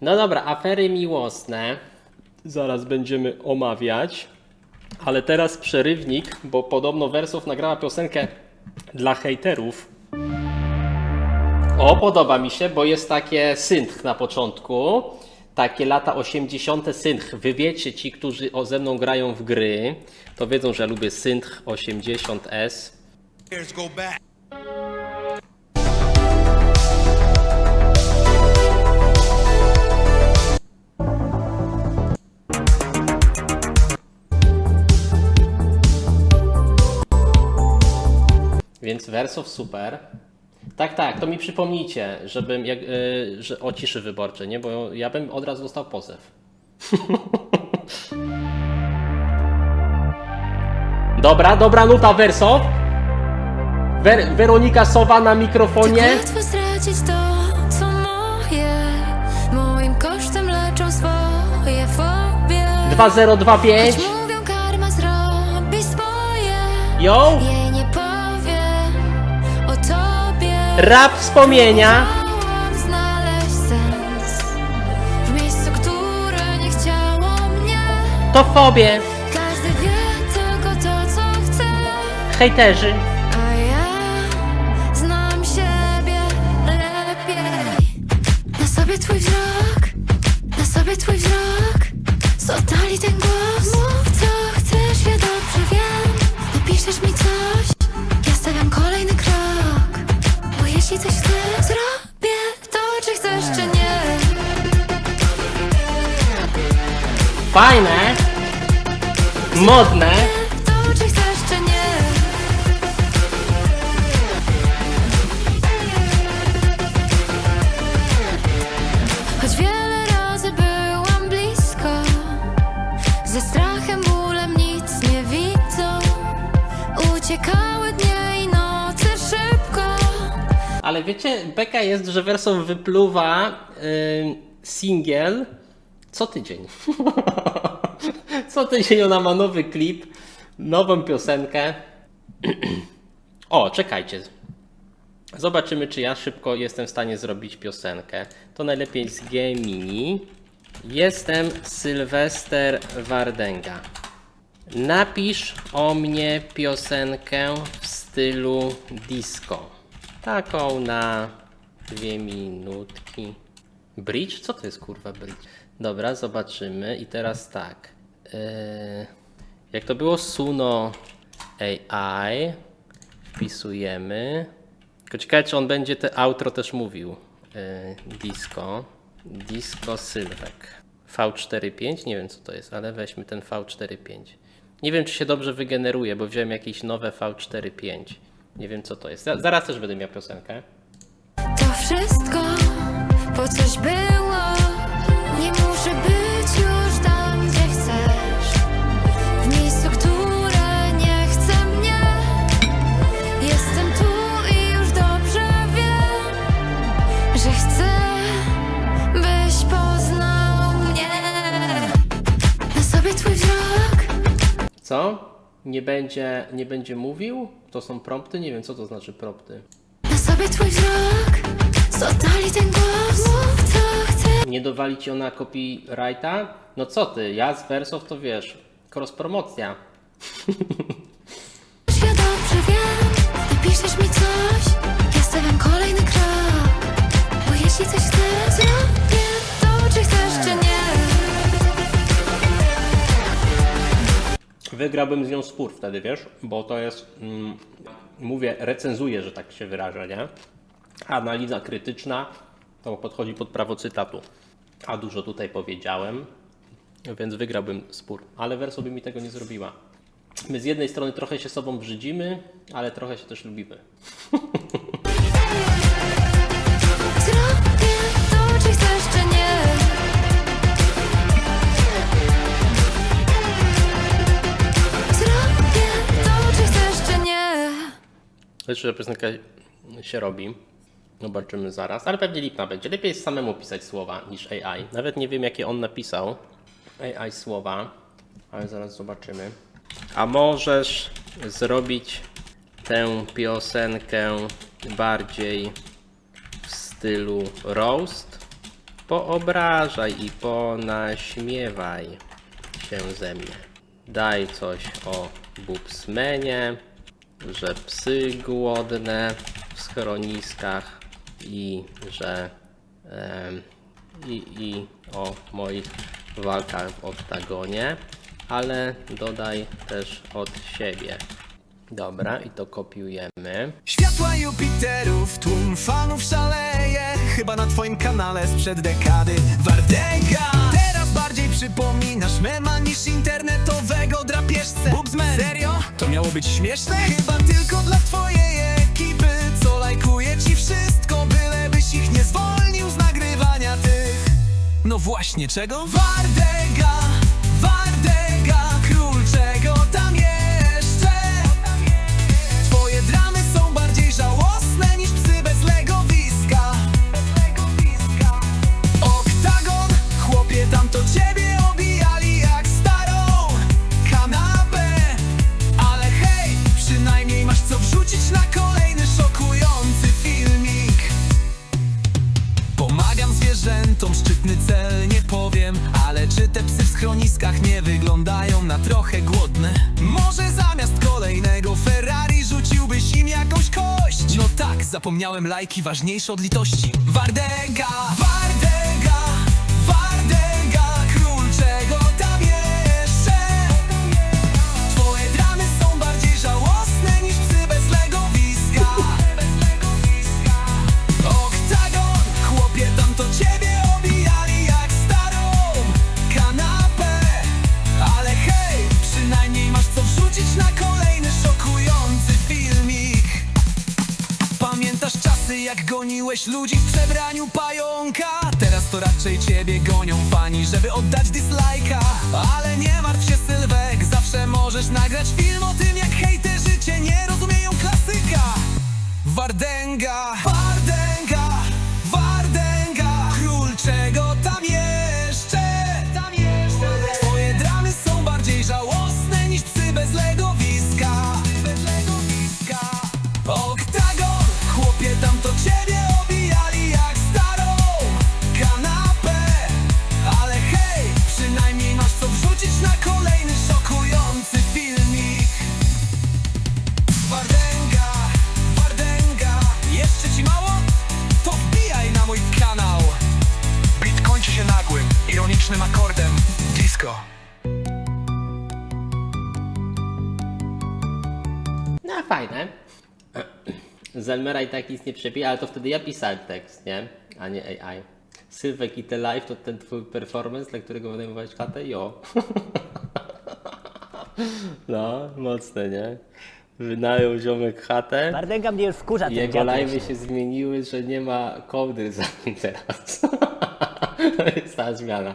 No dobra, afery miłosne. Zaraz będziemy omawiać. Ale teraz przerywnik, bo podobno Wersow nagrała piosenkę dla hejterów. O, podoba mi się, bo jest takie synth na początku. Takie lata 80. synth. Wy wiecie, ci, którzy o, ze mną grają w gry, to wiedzą, że lubię synth 80S. Years go back. Więc Wersow super. Tak, tak, to mi przypomnijcie, żebym, jak, y, że o ciszy wyborczej, nie? Bo ja bym od razu dostał pozew. dobra, dobra nuta Wersow. Wer Weronika Sowa na mikrofonie. Tak łatwo stracić to, co moje Moim kosztem leczą swoje fobie 2025. Choć mówią karma zrobi swoje Yo! Chciało mnie To fobie. Każdy wie tylko to, co chce Hejterzy. A ja znam siebie lepiej Na sobie twój wzrok, na sobie twój wzrok ten głos co chcesz, ja dobrze wiem mi coś, ja stawiam kolejny krok jeśli coś chcę, zrobię to, czy chcesz, czy nie Fajne. Modne. To, czy chcesz, czy nie Choć wiele razy byłam blisko Ze strachem, bólem nic nie widzą Uciekały dnie Ale wiecie, beka jest, że Wersow wypluwa yy, singiel co tydzień. co tydzień ona ma nowy klip, nową piosenkę. o, czekajcie. Zobaczymy, czy ja szybko jestem w stanie zrobić piosenkę. To najlepiej z Gemini. Jestem Sylwester Wardęga. Napisz o mnie piosenkę w stylu disco. Taką na dwie minutki. Bridge? Co to jest kurwa bridge? Dobra, zobaczymy. I teraz tak. Yy, jak to było Suno AI, wpisujemy. Tylko ciekawe, czy on będzie te outro też mówił. Yy, disco. Disco Sylwek. V45, nie wiem co to jest, ale weźmy ten V45. Nie wiem, czy się dobrze wygeneruje, bo wziąłem jakieś nowe V45. Nie wiem co to jest. Za- Zaraz też będę miał piosenkę. To wszystko po coś było Nie muszę być Nie będzie, nie będzie mówił? To są prompty? Nie wiem, co to znaczy prompty. Na sobie twój wzrok ten głos Mów co chcesz Nie dowali ci ona copyrighta? No co ty, ja z Wersow to wiesz, cross promocja. Wygrałbym z nią spór wtedy, wiesz? Bo to jest, mm, mówię, recenzuję, że tak się wyrażę, nie? Analiza krytyczna to podchodzi pod prawo cytatu. A dużo tutaj powiedziałem, więc wygrałbym spór. Ale Werso by mi tego nie zrobiła. My z jednej strony trochę się sobą brzydzimy, ale trochę się też lubimy. Jeszcze piosenka się robi. Zobaczymy zaraz, ale pewnie lipna będzie. Lepiej jest samemu pisać słowa niż AI. Nawet nie wiem, jakie on napisał. AI słowa, ale zaraz zobaczymy. A możesz zrobić tę piosenkę bardziej w stylu roast? poobrażaj i ponaśmiewaj się ze mnie. Daj coś o bubsmenie, że psy głodne w schroniskach i że i, i o moich walkach w oktagonie, ale dodaj też od siebie. Dobra, i to kopiujemy. Światła Jupiterów, tłum fanów szaleje Chyba na twoim kanale sprzed dekady Wardęga Teraz bardziej przypominasz mema niż internetowego drapieżcę Bubsman Serio? To miało być śmieszne? Chyba tylko dla twojej ekipy Co lajkuje ci wszystko, bylebyś ich nie zwolnił z nagrywania tych No właśnie, czego? Wardęga, zwierzętom, szczytny cel, nie powiem Ale czy te psy w schroniskach nie wyglądają na trochę głodne? Może zamiast kolejnego Ferrari rzuciłbyś im jakąś kość? No tak, zapomniałem lajki ważniejsze od litości Wardęga, goniłeś ludzi w przebraniu pająka? Teraz to raczej ciebie gonią fani, żeby oddać dislajka. Ale nie martw się Sylwek, zawsze możesz nagrać film o tym jak hejterzy cię nie rozumieją. Klasyka Wardęga, Wardęga, ironicznym akordem Disco No fajne. Zelmera i tak nic nie przebija, ale to wtedy ja pisałem tekst, nie? A nie AI. Sylwek i te live to ten twój performance, dla którego wynajmowałeś chatę? Jo. No, mocne, nie? Wynajął ziomek chatę. Bardęga mnie już wkurza i ten Jego się zmieniły, że nie ma kołdry za nim teraz. to jest ta zmiana.